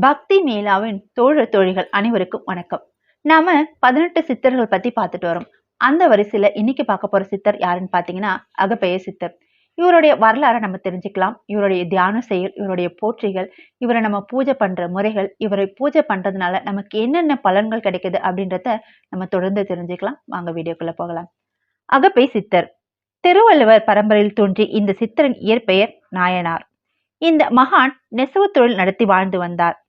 பக்தி மேலாவின் தோழர் தோழிகள் அனைவருக்கும் வணக்கம். நாம பதினெட்டு சித்தர்கள் பத்தி பார்த்துட்டு வரோம். அந்த வரிசையில இன்னைக்கு பார்க்க போற சித்தர் யாருன்னு பாத்தீங்கன்னா அகப்பெய சித்தர். இவருடைய வரலாறை நம்ம தெரிஞ்சுக்கலாம். இவருடைய தியான செயல் இவருடைய போற்றிகள் இவரை நம்ம பூஜை பண்ற முறைகள் இவரை பூஜை பண்றதுனால நமக்கு என்னென்ன பலன்கள் கிடைக்குது அப்படின்றத நம்ம தொடர்ந்து தெரிஞ்சுக்கலாம். வாங்க வீடியோக்குள்ள போகலாம். அகப்பை சித்தர். திருவள்ளுவர் பரம்பரையில் தோன்றி இந்த சித்தரின் இயற்பெயர் நாயனார். இந்த மகான் நெசவு தொழில் நடத்தி வாழ்ந்து வந்தார்.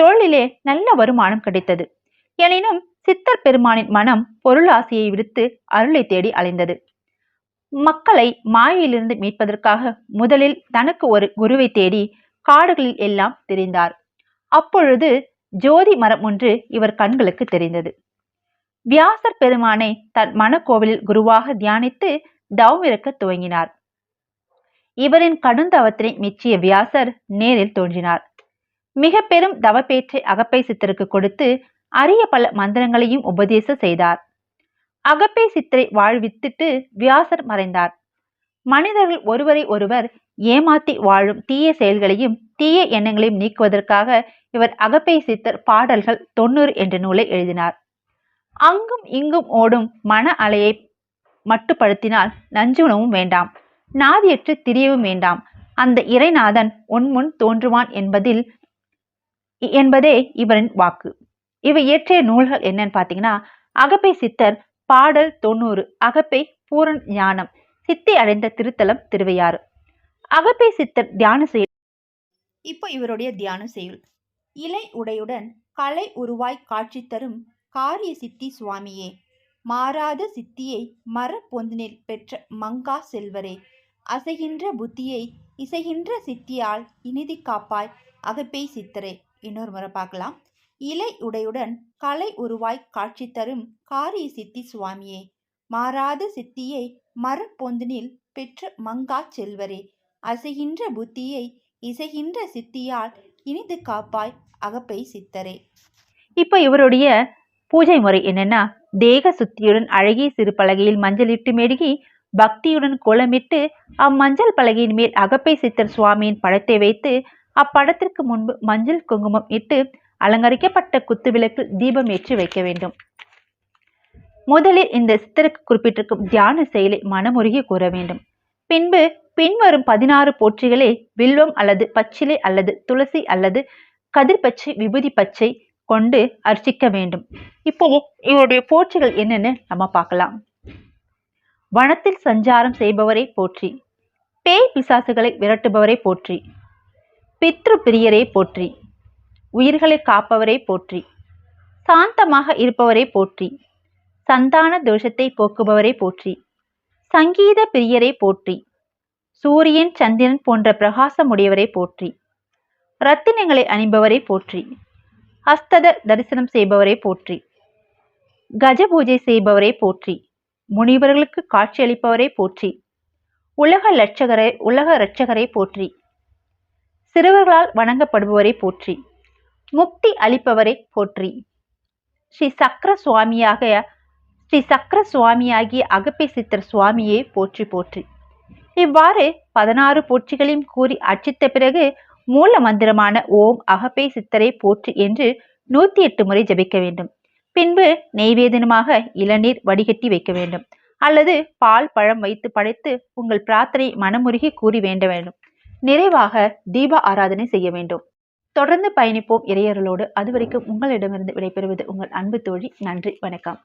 தொழிலிலே நல்ல வருமானம் கிடைத்தது. எனினும் சித்தர் பெருமானின் மனம் பொருளாசையை விடுத்து அருளை தேடி அலைந்தது. மக்களை மாயையிலிருந்து மீட்பதற்காக முதலில் தனக்கு ஒரு குருவை தேடி காடுகளில் எல்லாம் தெரிந்தார். அப்பொழுது ஜோதி மரம் ஒன்று இவர் கண்களுக்கு தெரிந்தது. வியாசர் பெருமானை தன் மனக்கோவிலில் குருவாக தியானித்து தவமிருக்க துவங்கினார். இவரின் கடுந்தவத்தினை மெச்சிய வியாசர் நேரில் தோன்றினார். மிக பெரும் தவப்பேற்றை அகப்பை சித்தருக்கு கொடுத்து அரிய பல மந்திரங்களையும் உபதேச செய்தார். அகப்பை சித்தரை வாழ்வித்துட்டு வியாசர் மறைந்தார். மனிதர்கள் ஒருவரை ஒருவர் ஏமாத்தி வாழும் தீய செயல்களையும் தீய எண்ணங்களையும் நீக்குவதற்காக இவர் அகப்பை சித்தர் பாடல்கள் தொண்ணூறு என்ற நூலை எழுதினார். அங்கும் இங்கும் ஓடும் மன அலையை மட்டுப்படுத்தினால் நஞ்சுணவும் வேண்டாம் நாதியற்று திரியவும் வேண்டாம். அந்த இறைநாதன் உன்முன் தோன்றுவான் என்பதில் என்பதே இவரின் வாக்கு. இவை இயற்றிய நூல்கள் என்னன்னு பார்த்தீங்கன்னா அகப்பை சித்தர் பாடல் தொண்ணூறு அகப்பை பூரண ஞானம் சித்தி அடைந்த திருத்தலம் திருவையாறு. அகப்பை சித்தர் தியான செயல். இப்போ இவருடைய தியான செயல். இலை உடையுடன் கலை உருவாய் காட்சி தரும் காரிய சித்தி சுவாமியே மாறாத சித்தியை மர பொந்தினில் பெற்ற மங்கா செல்வரே அசைகின்ற புத்தியை இசைகின்ற சித்தியால் இனிதி காப்பாய் அகப்பை சித்தரே. இன்னொரு முறை பார்க்கலாம். இலை உடையுடன் கலை உருவாய் காட்சி தரும் காரிய சித்தி சுவாமியே மாறாத சித்தியை மரப்பொந்தினில் பெற்ற மங்கா செல்வரே. அசைகின்ற புத்தியை இசைகின்ற சித்தியால் இனிது காப்பாய் அகப்பை சித்தரே. இப்போ இவருடைய பூஜை முறை என்னன்னா தேக சுத்தியுடன் அழகிய சிறு பலகையில் மஞ்சளிட்டு மெழுகி பக்தியுடன் கோலமிட்டு அம்மஞ்சள் பலகையின் மேல் அகப்பை சித்தர் சுவாமியின் படத்தை வைத்து அப்படத்திற்கு முன்பு மஞ்சள் குங்குமம் இட்டு அலங்கரிக்கப்பட்ட குத்துவிளக்கில் தீபம் ஏற்றி வைக்க வேண்டும். முதலில் இந்த சித்தருக்கு குறிப்பிட்டிருக்கும் தியான செயலை மனமுருகி கூற வேண்டும். பின்பு பின்வரும் பதினாறு போற்றிகளை வில்வம் அல்லது பச்சிலை அல்லது துளசி அல்லது கதிர்பச்சை விபூதி பச்சை கொண்டு அர்ச்சிக்க வேண்டும். இப்போ இவருடைய போற்றிகள் என்னன்னு நம்ம பார்க்கலாம். வனத்தில் சஞ்சாரம் செய்பவரை போற்றி. பேய் பிசாசுகளை விரட்டுபவரை போற்றி. பித்ரு பிரியரை போற்றி. உயிர்களை காப்பவரை போற்றி. சாந்தமாக இருப்பவரை போற்றி. சந்தான தோஷத்தை போக்குபவரை போற்றி. சங்கீத பிரியரை போற்றி. சூரியன் சந்திரன் போன்ற பிரகாசமுடையவரை போற்றி. ரத்தினங்களை அணிபவரை போற்றி. ஹஸ்தத தரிசனம் செய்பவரை போற்றி. கஜ பூஜை செய்பவரை போற்றி. முனிவர்களுக்கு காட்சியளிப்பவரை போற்றி. உலக லட்சகரை உலக இரட்சகரை போற்றி. சிறுவர்களால் வணங்கப்படுபவரை போற்றி. முக்தி அளிப்பவரை போற்றி. ஸ்ரீ சக்கர சுவாமியாக ஸ்ரீ சக்கர சுவாமியாகிய அகப்பை சித்தர் சுவாமியே போற்றி போற்றி. இவ்வாறு பதினாறு போற்றிகளையும் கூறி அர்ச்சித்த பிறகு மூல மந்திரமான ஓம் அகப்பை சித்தரை போற்றி என்று நூத்தி எட்டு முறை ஜபிக்க வேண்டும். பின்பு நெய்வேதனமாக இளநீர் வடிகட்டி வைக்க வேண்டும். அல்லது பால் பழம் வைத்து படைத்து உங்கள் பிரார்த்தனை மனமுருகி கூறி வேண்ட வேண்டும். நிறைவாக தீப ஆராதனை செய்ய வேண்டும். தொடர்ந்து பயணிப்போம் இறையர்களோடு அதுவரைக்கும் உங்களிடமிருந்து விடைபெறுவது உங்கள் அன்பு தோழி. நன்றி. வணக்கம்.